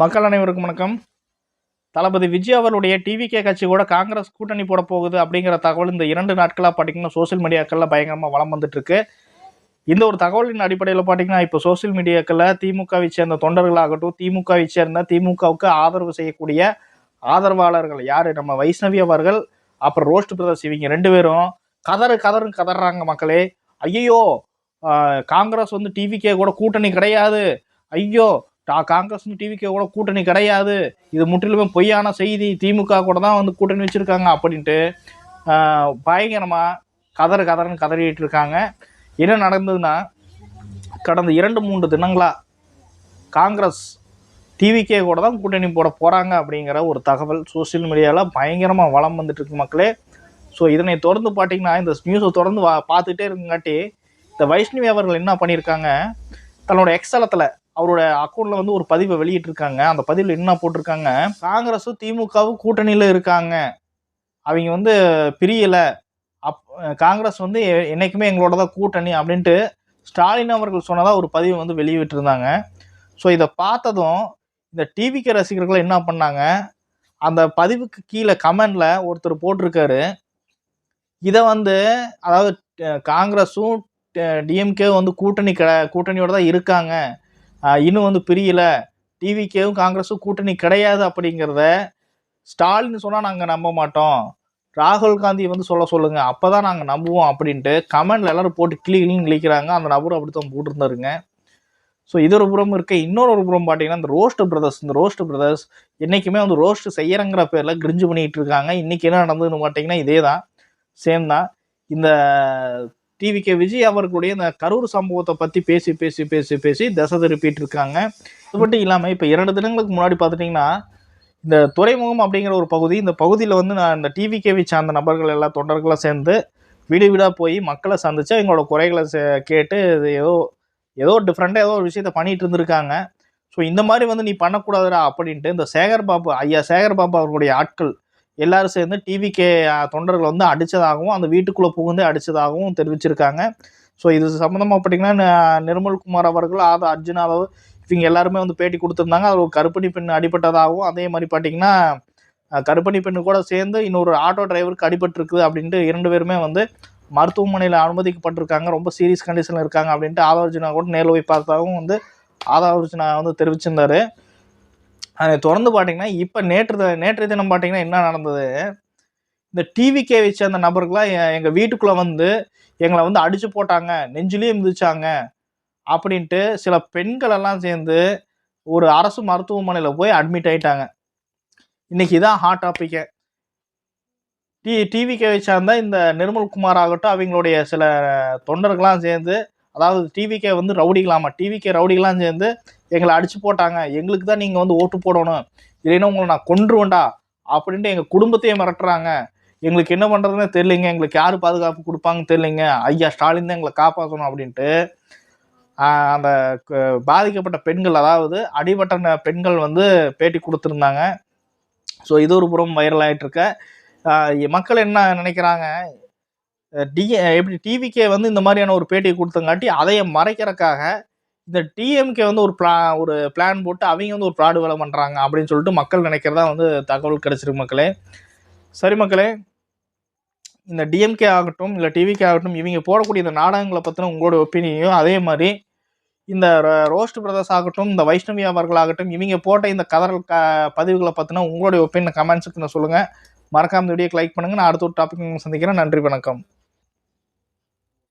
மக்கள் அனைவருக்கும் வணக்கம். தளபதி விஜய் அவருடைய டிவிகே கட்சி கூட காங்கிரஸ் கூட்டணி போட போகுது அப்படிங்கிற தகவல் இந்த இரண்டு நாட்களாக பார்த்தீங்கன்னா சோஷியல் மீடியாக்களில் பயங்கரமாக வளம் வந்துட்டு இருக்கு இந்த ஒரு தகவலின் அடிப்படையில் பார்த்தீங்கன்னா இப்போ சோஷியல் மீடியாக்களில் திமுகவை சேர்ந்த தொண்டர்களாகட்டும் திமுகவை சேர்ந்த திமுகவுக்கு ஆதரவு செய்யக்கூடிய ஆதரவாளர்கள் யார்? நம்ம வைஷ்ணவி அவர்கள் அப்புறம் ரோஸ்ட் பிரதர்ஸ் இவங்க ரெண்டு பேரும். கதறு கதறுன்னு கதறாங்க மக்களே. ஐயோ காங்கிரஸ் வந்து டிவிகே கூட கூட்டணி கிடையாது. ஐயோ காங்கிரஸ் டிவிக்கு கூட கூட்டணி கிடையாது. இது முற்றிலுமே பொய்யான செய்தி. திமுக கூட தான் வந்து கூட்டணி வச்சுருக்காங்க அப்படின்ட்டு பயங்கரமாக கதறு கதறன்னு கதறிட்டு இருக்காங்க. என்ன நடந்ததுன்னா கடந்த இரண்டு மூன்று தினங்களா காங்கிரஸ் டிவிகே கூட தான் கூட்டணி போட போகிறாங்க அப்படிங்கிற ஒரு தகவல் சோஷியல் மீடியாவில் பயங்கரமாக வளம் வந்துட்டு இருக்கு மக்களே. ஸோ இதனை தொடர்ந்து பார்த்தீங்கன்னா இந்த நியூஸை தொடர்ந்து வா பார்த்துட்டே இருக்குங்காட்டி இந்த வைஷ்ணவி அவர்கள் என்ன பண்ணியிருக்காங்க தன்னோட எக்ஸலத்தில் அவரோட அக்கௌண்ட்ல வந்து ஒரு பதிவை வெளியிட்டிருக்காங்க. அந்த பதிவில் என்ன போட்டிருக்காங்க? காங்கிரஸும் திமுகவும் கூட்டணியில் இருக்காங்க. அவங்க வந்து பிரியலை. அப் காங்கிரஸ் வந்து என்னைக்குமே எங்களோட தான் கூட்டணி அப்படின்ட்டு ஸ்டாலின் அவர்கள் சொன்னதாக ஒரு பதிவு வந்து வெளியிட்டிருந்தாங்க. ஸோ இதை பார்த்ததும் இந்த டிவிக்கு ரசிகர்கள் என்ன பண்ணாங்க? அந்த பதிவுக்கு கீழே கமெண்டில் ஒருத்தர் போட்டிருக்காரு. இதை வந்து அதாவது காங்கிரஸும் டிஎம்கே வந்து கூட்டணி க கூட்டணியோட தான் இருக்காங்க. இன்னும் வந்து பிரியல. டிவிக்கேவும் காங்கிரஸும் கூட்டணி கிடையாது அப்படிங்கிறத ஸ்டாலின் சொன்னால் நாங்கள் நம்ப மாட்டோம். ராகுல் காந்தி வந்து சொல்ல சொல்லுங்க. அப்போ தான் நாங்கள் நம்புவோம் அப்படின்ட்டு கமெண்ட்ல எல்லாரும் போட்டு கிளி கிளின்னு கிளிக்கிறாங்க. அந்த நபரும் அப்படி தான் போட்டிருந்தாருங்க. ஸோ இது ஒரு புறம் இருக்க. இன்னொரு ஒரு புறம் பார்த்தீங்கன்னா இந்த ரோஸ்ட் பிரதர்ஸ் இந்த ரோஸ்ட் பிரதர்ஸ் என்றைக்குமே வந்து ரோஸ்ட் செய்யறங்கிற பேரில் கிரிஞ்சு பண்ணிகிட்டு இருக்காங்க. இன்றைக்கி என்ன நடந்ததுன்னு பார்த்தீங்கன்னா இதே தான் சேம் தான். இந்த டிவி கே விஜய் அவர்களுடைய இந்த கரூர் சம்பவத்தை பற்றி பேசி பேசி பேசி பேசி தசை திருப்பிட்டு இருக்காங்க. அது மட்டும் இல்லாமல் இப்போ இரண்டு தினங்களுக்கு முன்னாடி பார்த்துட்டிங்கன்னா இந்த துறைமுகம் அப்படிங்கிற ஒரு பகுதி இந்த பகுதியில் வந்து நான் இந்த டிவிகேவி சார்ந்த நபர்கள் எல்லாம் தொண்டர்களாக சேர்ந்து வீடு வீடாக போய் மக்களை சந்தித்து அவங்களோட குறைகளை சே- கேட்டு இது ஏதோ ஏதோ டிஃப்ரெண்ட்டாக ஏதோ ஒரு விஷயத்த பண்ணிகிட்டு இருந்திருக்காங்க. ஸோ இந்த மாதிரி வந்து நீ பண்ணக்கூடாதுடா அப்படின்ட்டு இந்த சேகர் பாபு ஐயா சேகர் பாபு அவர்களுடைய ஆட்கள் எல்லாரும் சேர்ந்து டிவிகே தொண்டர்கள் வந்து அடித்ததாகவும் அந்த வீட்டுக்குள்ளே புகுந்து அடித்ததாகவும் தெரிவிச்சிருக்காங்க. ஸோ இது சம்மந்தமாக பார்த்தீங்கன்னா நிர்மல்குமார் அவர்கள் ஆதா அர்ஜுன் யாதவ் இவங்க எல்லாருமே வந்து பேட்டி கொடுத்துருந்தாங்க. அது ஒரு கருப்பணி பெண் அடிபட்டதாகவும் அதே மாதிரி பார்த்தீங்கன்னா கருப்பணி பெண்ணு கூட சேர்ந்து இன்னொரு ஆட்டோ டிரைவருக்கு அடிபட்டிருக்குது அப்படின்ட்டு இரண்டு பேருமே வந்து மருத்துவமனையில் அனுமதிக்கப்பட்டிருக்காங்க. ரொம்ப சீரியஸ் கண்டிஷனில் இருக்காங்க அப்படின்ட்டு ஆதார்ஜுனா கூட நேரில் போய் பார்த்தாவும் வந்து ஆதார்ஜுனா வந்து தெரிவிச்சிருந்தாரு. அதை தொடர்ந்து பார்த்தீங்கன்னா இப்போ நேற்று த- நேற்றைய தினம் பார்த்தீங்கன்னா என்ன நடந்தது? இந்த டிவிக்கே வச்ச அந்த நபர்களாம் எங்கள் வீட்டுக்குள்ளே வந்து எங்களை வந்து அடிச்சு போட்டாங்க நெஞ்சிலையும் மிதிச்சாங்க அப்படின்ட்டு சில பெண்களெல்லாம் சேர்ந்து ஒரு அரசு மருத்துவமனையில் போய் அட்மிட் ஆயிட்டாங்க. இன்னைக்கு தான் ஹாட் டாப்பிக்கே டி டிவிக்கே சார்ந்த இந்த நிர்மல்குமார் ஆகட்டும் அவங்களுடைய சில தொண்டர்கள்லாம் சேர்ந்து அதாவது டிவிக்கே வந்து ரவுடிகளாமா டிவிக்கே ரவுடிகளாம் சேர்ந்து எங்களை அடிச்சு போட்டாங்க. எங்களுக்கு தான் நீங்கள் வந்து ஓட்டு போடணும். இல்லைன்னா உங்களை நான் கொன்றுவேன்டா. அப்படின்ட்டு எங்கள் குடும்பத்தையே மிரட்டுறாங்க. எங்களுக்கு என்ன பண்ணுறதுன்னு தெரியலைங்க. எங்களுக்கு யார் பாதுகாப்பு கொடுப்பாங்கன்னு தெரியலைங்க. ஐயா ஸ்டாலின் தான் எங்களை காப்பாற்றணும் அப்படின்ட்டு அந்த பாதிக்கப்பட்ட பெண்கள் அதாவது அடிபட்ட பெண்கள் வந்து பேட்டி கொடுத்துருந்தாங்க. ஸோ இது ஒரு புறம் வைரல் ஆகிட்டு இருக்க மக்கள் என்ன நினைக்கிறாங்க? டி எப்படி டிவிக்கே வந்து இந்த மாதிரியான ஒரு பேட்டியை கொடுத்தங்காட்டி அதையை மறைக்கிறக்காக இந்த டிஎம்கே வந்து ஒரு பிளா ஒரு பிளான் போட்டு அவங்க வந்து ஒரு ப்ராடு வேலை பண்ணுறாங்க அப்படின்னு சொல்லிட்டு மக்கள் நினைக்கிறதா வந்து தகவல் கிடைச்சிருக்கு மக்களே. சரி மக்களே இந்த டிஎம்கே ஆகட்டும் இல்லை டிவிகே ஆகட்டும் இவங்க போடக்கூடிய இந்த நாடகங்களை பற்றின உங்களோட ஒப்பீனியையும் அதே மாதிரி இந்த ரோஸ்ட் பிரதர்ஸ் ஆகட்டும் இந்த வைஷ்ணவி அவர்கள் ஆகட்டும் இவங்க போட்ட இந்த கதறல் க பதிவுகளை பற்றினா உங்களுடைய ஒப்பீனியன் கமெண்ட்ஸுக்கு சொல்லுங்கள் மறக்காம இந்த வீடியோக்கு லைக் பண்ணுங்கள் நான் அடுத்த ஒரு டாபிக் சந்திக்கிறேன். நன்றி வணக்கம்.